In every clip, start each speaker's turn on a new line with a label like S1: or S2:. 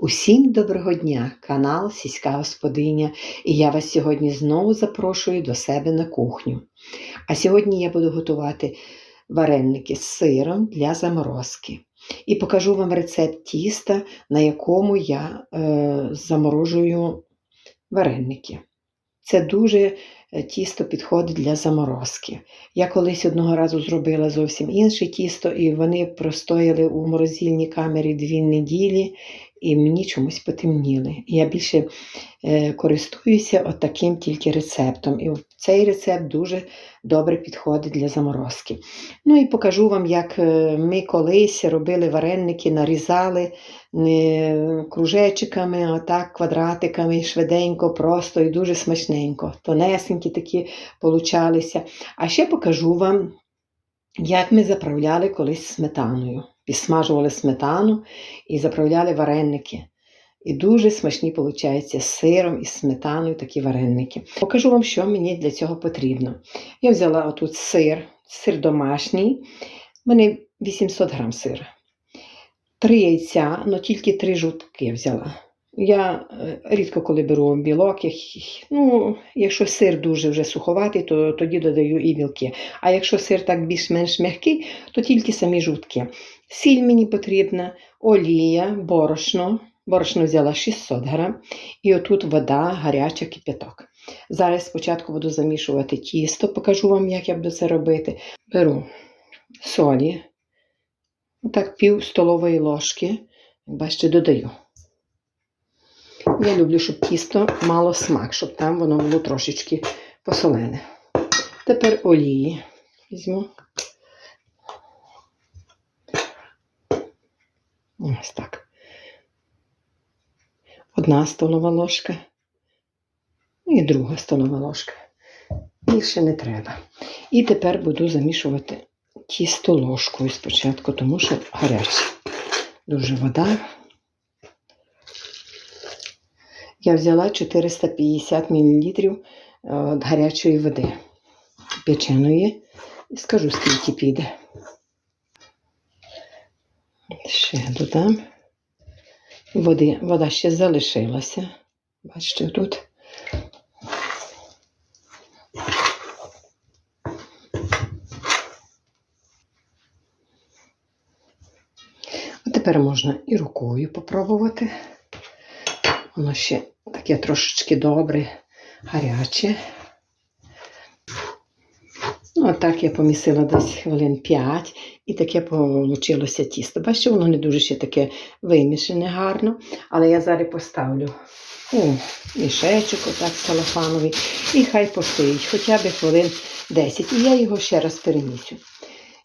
S1: Усім доброго дня, канал Сільська Господиня, і я вас сьогодні знову запрошую до себе на кухню. А сьогодні я буду готувати вареники з сиром для заморозки. І покажу вам рецепт тіста, на якому я е, заморожую вареники. Це дуже е, тісто підходить для заморозки. Я колись одного разу зробила зовсім інше тісто, і вони простояли у морозильній камері дві неділі, і мені чомусь потемніли. Я більше е, користуюся таким тільки рецептом. І цей рецепт дуже добре підходить для заморозки. Ну і покажу вам, як е, ми колись робили вареники, нарізали не кружечиками, а так квадратиками, швиденько, просто і дуже смачненько. Тонесенькі такі получалися. А ще покажу вам, як ми заправляли колись сметаною. Підсмажували сметану і заправляли вареники. І дуже смачні, виходить, з сиром і сметаною такі вареники. Покажу вам, що мені для цього потрібно. Я взяла отут сир, сир домашній, в мене 800 грам сира. Три яйця, але тільки три жовтки взяла. Я е, рідко коли беру білок, ну, якщо сир дуже вже суховатий, то тоді додаю і білки. А якщо сир так більш-менш м'який, то тільки самі жовтки. Сіль мені потрібна, олія, борошно. Борошно взяла 600 грам. І отут вода, гаряча кипяток. Зараз спочатку буду замішувати тісто, покажу вам, як я буду це робити. Беру солі, отак пів столової ложки, бачите, додаю. Я люблю, щоб тісто мало смак, щоб там воно було трошечки посолене. Тепер олії візьму. Ось так. Одна столова ложка і друга столова ложка. Більше не треба. І тепер буду замішувати тісто ложкою спочатку, тому що гаряче. Дуже вода. Я взяла 450 мл гарячої води печеної. І скажу, скільки піде. Ще додам. Води, вода ще залишилася. Бачите, тут. А тепер можна і рукою попробувати. Воно ще таке трошечки добре, гаряче. Ну, отак я помісила десь хвилин 5 і таке вийшло тісто. Бачите, воно не дуже ще таке вимішане гарно, але я зараз поставлю у мішечок, отак салафановий, і хай постоїть хоча б хвилин 10. І я його ще раз перемісю.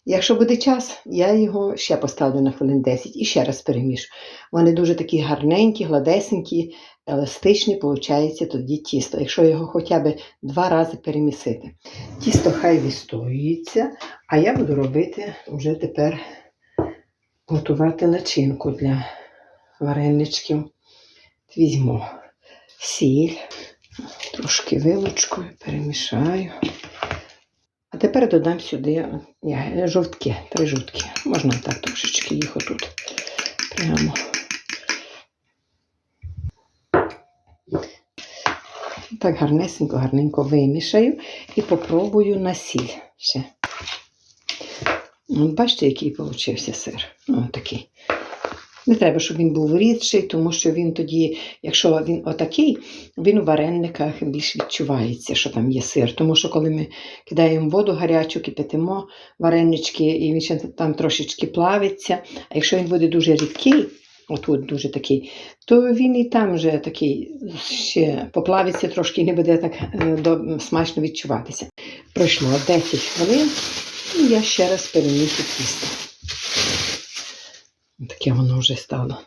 S1: Якщо буде час, я його ще поставлю на хвилин 10 і ще раз перемішу. Вони дуже такі гарненькі, гладесенькі, еластичні, виходить тоді тісто, якщо його хоча б два рази перемісити. Тісто хай відстоюється, а я буду робити вже тепер готувати начинку для вареничків. Візьму сіль, трошки вилочкою перемішаю. А тепер додам сюди жовтки, три жовтки. Можна так трошечки їх отут прямо. Так гарнесенько, гарненько вимішаю і попробую на сіль ще. От Бачите, який получився сир. О, такий. Не треба, щоб він був рідший, тому що він тоді, якщо він отакий, він у варениках більш відчувається, що там є сир. Тому що коли ми кидаємо воду гарячу, кипятимо варенички, і він ще там трошечки плавиться. А якщо він буде дуже рідкий, отут дуже такий, то він і там вже такий ще поплавиться трошки не буде так е, смачно відчуватися. Пройшло 10 хвилин, і я ще раз перемісю тісто. Таке воно вже стало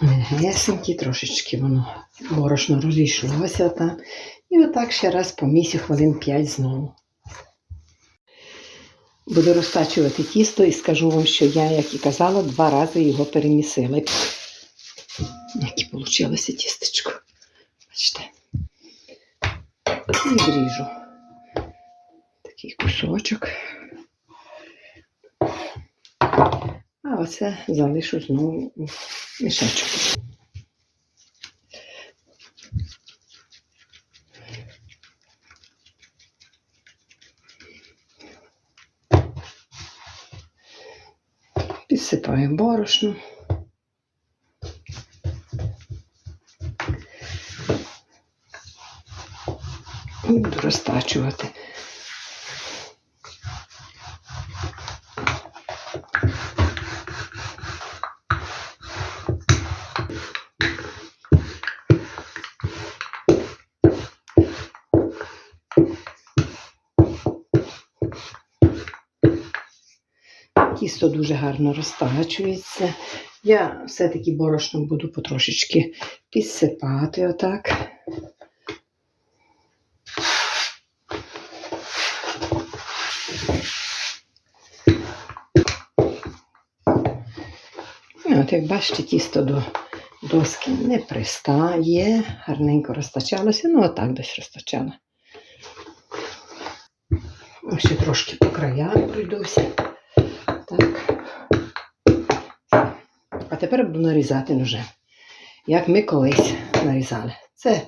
S1: гесеньке, трошечки воно борошно розійшлося там. І отак ще раз помісю хвилин 5 знову. Буду розтачувати тісто і скажу вам, що я, як і казала, два рази його перемісила. Яке вийшло тістечко. Бачите. І вріжу такий кусочок. А оце залишу знову мішечок. Підсипаємо борошно. Буду розтачувати. Тісто дуже гарно розтачується. Я все-таки борошном буду потрошечки підсипати отак. Ну, От як бачите, тісто до доски не пристає, гарненько розтачалося, ну отак десь розтачала. Ще трошки по краях пройдуся. А тепер буду нарізати ножем, як ми колись нарізали. Це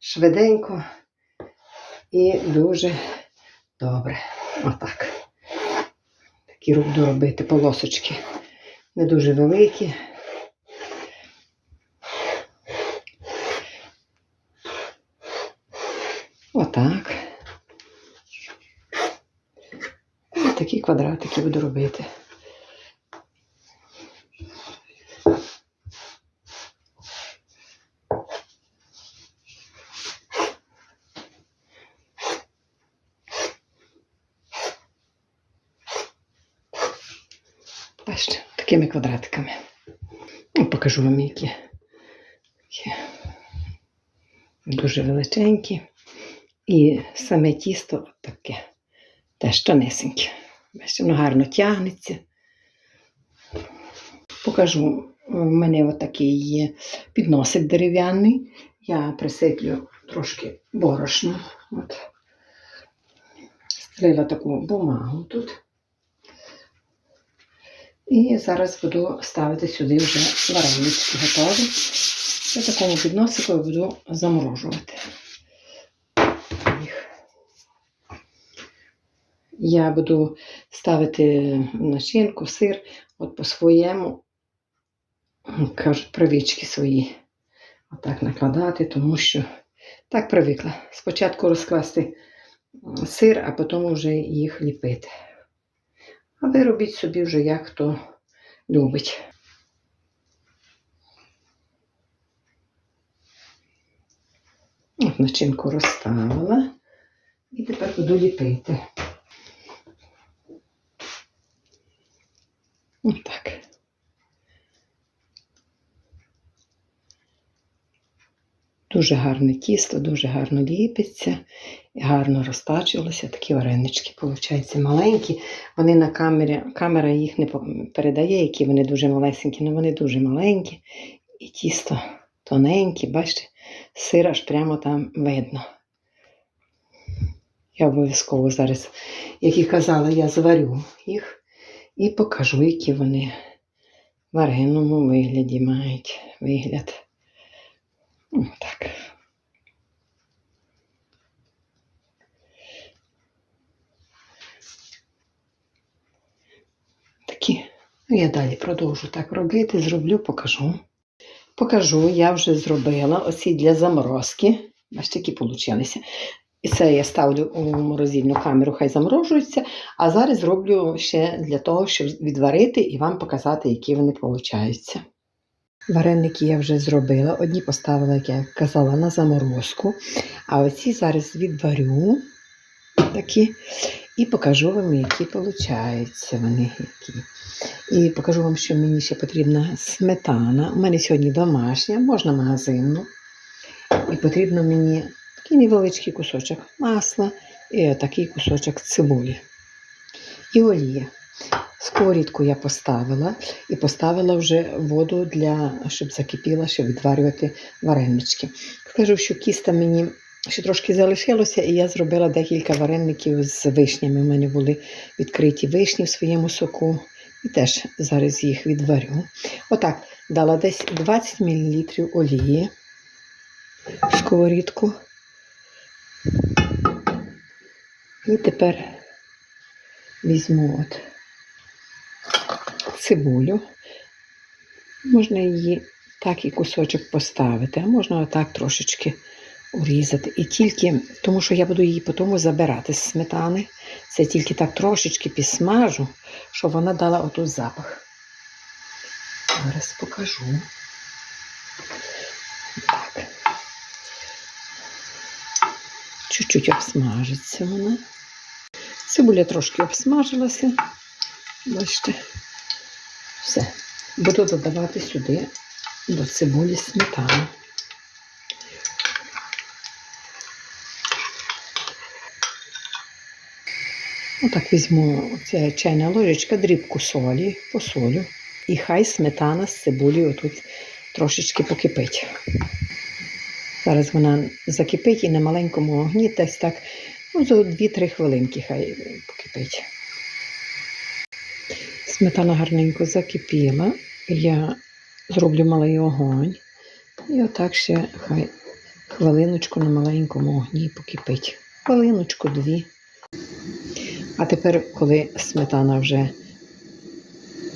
S1: швиденько і дуже добре. Отак. Такі буду робити полосочки. Не дуже великі. Отак. Такі квадратики буду робити. Бачите, такими квадратиками. Ну, Покажу вам які. Дуже величенькі. І саме тісто таке. Теж тонесеньке. Бачите, воно гарно тягнеться. Покажу. У мене отакий є підносик дерев'яний. Я присиплю трошки борошно. От. Стрила таку бумагу тут. І зараз буду ставити сюди вже варенички готові. В такому підносику я буду заморожувати їх. Я буду ставити начинку, сир, от по-своєму, кажуть, привички свої. Отак накладати, тому що так привикла. Спочатку розкласти сир, а потім вже їх ліпити. А ви робіть собі вже як хто любить. От начинку розставила. І тепер буду ліпити. Отак. Дуже гарне тісто, дуже гарно ліпиться, гарно розтачувалося. Такі варенички, виходять, маленькі. Вони на камері, камера їх не передає, які вони дуже малесенькі, але вони дуже маленькі. І тісто тоненьке, бачите, сир аж прямо там видно. Я обов'язково зараз, як і казала, я зварю їх і покажу, які вони в вареному вигляді мають вигляд. Так. Такі. Ну, я далі продовжу так робити, зроблю, покажу. Покажу, я вже зробила оці для заморозки. Бачите, які получилися. І це я ставлю у морозильну камеру, хай заморожуються. А зараз зроблю ще для того, щоб відварити і вам показати, які вони получаються. Вареники я вже зробила. Одні поставила, як я казала, на заморозку. А оці зараз відварю такі і покажу вам, які получаються вони. Які. І покажу вам, що мені ще потрібна сметана. У мене сьогодні домашня, можна магазинну. І потрібно мені такий невеличкий кусочок масла і такий кусочок цибулі. І олія. Сковорідку я поставила і поставила вже воду, для, щоб закипіла, щоб відварювати варенички. Скажу, що кіста мені ще трошки залишилося, і я зробила декілька вареників з вишнями. У мене були відкриті вишні в своєму соку. І теж зараз їх відварю. Отак, дала десь 20 мл олії в сковорідку. І тепер візьму от цибулю. Можна її так і кусочок поставити, а можна отак трошечки урізати. І тільки, тому що я буду її потім забирати з сметани. Це тільки так трошечки підсмажу, щоб вона дала отут запах. Зараз покажу. Так. Чуть-чуть обсмажиться вона. Цибуля трошки обсмажилася. Бачите, все. Буду додавати сюди до цибулі сметану. Отак візьму ця чайна ложечка, дрібку солі, посолю. І хай сметана з цибулею отут трошечки покипить. Зараз вона закипить і на маленькому огні десь так ну, за 2-3 хвилинки хай покипить. Сметана гарненько закипіла. Я зроблю малий огонь. І отак ще хай хвилиночку на маленькому огні покипить. Хвилиночку, дві. А тепер, коли сметана вже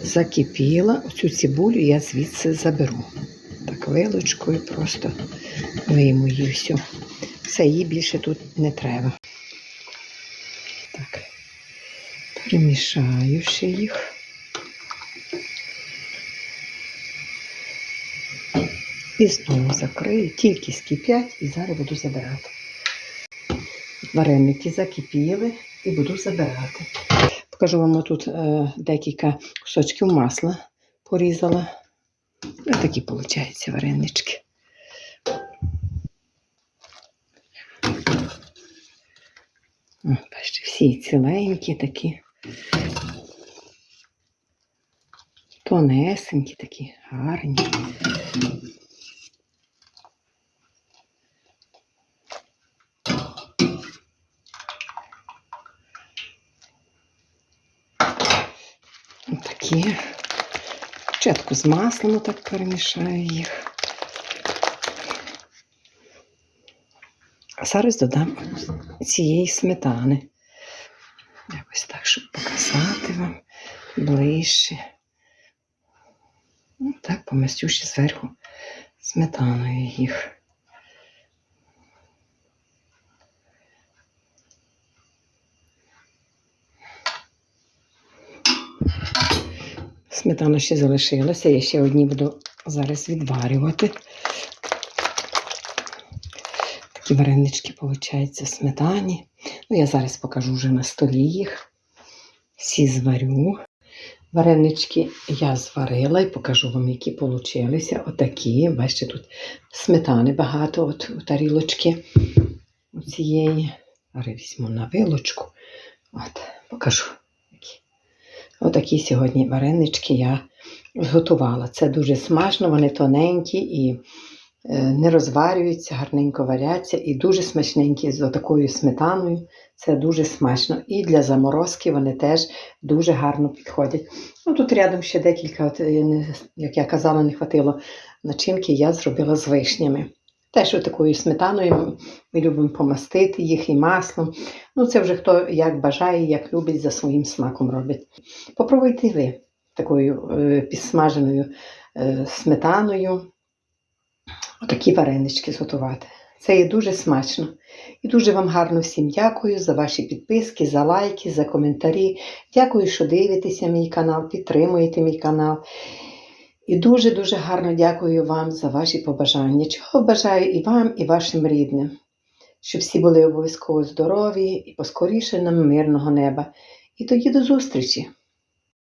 S1: закипіла, цю цибулю я звідси заберу. Так, вилочкою просто вийму її всю. Все, їй більше тут не треба. Так, перемішаю ще їх. І знову закрию, тільки скипять і зараз буду забирати. Вареники закипіли і буду забирати. Покажу вам тут е, декілька кусочків масла порізала. Ось такі, виходять, варенички. Бачите, всі ціленькі такі. Тонесенькі такі, гарні. Такі. Спочатку з маслом так перемішаю їх. А зараз додам цієї сметани. Якось так, щоб показати вам ближче. Ну, так, помастю ще зверху сметаною їх. Сметана ще залишилася, я ще одні буду зараз відварювати. Такі варенички, виходить, в сметані. Ну, я зараз покажу вже на столі їх. Всі зварю. Варенички я зварила і покажу вам, які получилися. Отакі. Бачите, тут сметани багато от у тарілочки цієї. Зараз візьму на вилочку. От, покажу. Отакі сьогодні варенички я зготувала. Це дуже смачно, вони тоненькі і е, не розварюються, гарненько варяться і дуже смачненькі з такою сметаною. Це дуже смачно. І для заморозки вони теж дуже гарно підходять. Ну, тут рядом ще декілька, от, як я казала, не хватило начинки, я зробила з вишнями. Теж такою сметаною ми любимо помастити їх і маслом. Ну, це вже хто як бажає, як любить, за своїм смаком робить. Попробуйте ви такою е, підсмаженою е, сметаною отакі варенички зготувати. Це є дуже смачно. І дуже вам гарно всім дякую за ваші підписки, за лайки, за коментарі. Дякую, що дивитеся мій канал, підтримуєте мій канал. І дуже-дуже гарно дякую вам за ваші побажання. Чого бажаю і вам, і вашим рідним. Щоб всі були обов'язково здорові і поскоріше нам мирного неба. І тоді до зустрічі!